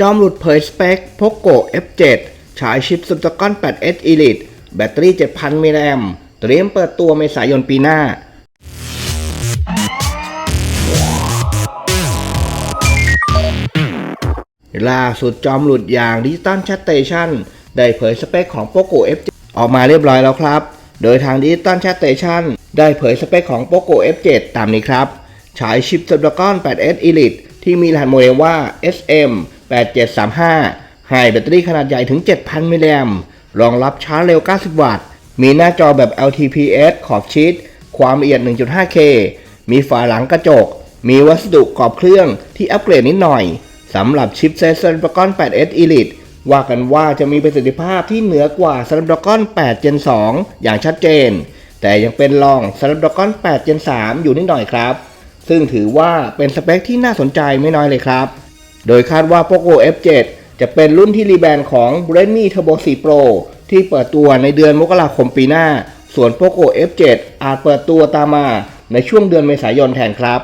จอมหลุดเผยสเปค POCO F7 ฉายชิป Snapdragon 8S Elite แบตเตอรี่ 7,000 มิลลิแอมเตรียมเปิดตัวเมษายนปีหน้า ล่าสุดจอมหลุดอย่าง Digital Chat Station ได้เผยสเปคของ POCO F7 ออกมาเรียบร้อยแล้วครับ โดยทาง Digital Chat Station ได้เผยสเปคของ POCO F7 ตามนี้ครับ ฉายชิป Snapdragon 8S Elite ที่มีรหัสโมเดลว่า SM 8735 ให้แบตเตอรี่ขนาดใหญ่ถึง 7,000 มิลลิแอมป์รองรับชาร์จเร็ว 90 วัตต์ มีหน้าจอแบบ LTPS ขอบชิด ความละเอียด 1.5K มีฝาหลังกระจก มีวัสดุกรอบเครื่องที่อัปเกรดนิดหน่อย สำหรับชิปเซต Snapdragon 8S Elite ว่ากันว่าจะมีประสิทธิภาพที่เหนือกว่า Snapdragon 8 Gen 2 อย่างชัดเจน แต่ยังเป็นรอง Snapdragon 8 Gen 3 อยู่นิดหน่อยครับ ซึ่งถือว่าเป็นสเปคที่น่าสนใจไม่น้อยเลยครับ โดยคาดว่า POCO F7 จะเป็นรุ่นที่รีแบรนด์ของ Redmi Turbo 4 Pro ที่เปิดตัวในเดือนมกราคมปีหน้า ส่วน POCO F7 อาจเปิดตัวตามมาในช่วงเดือนเมษายนแทนครับ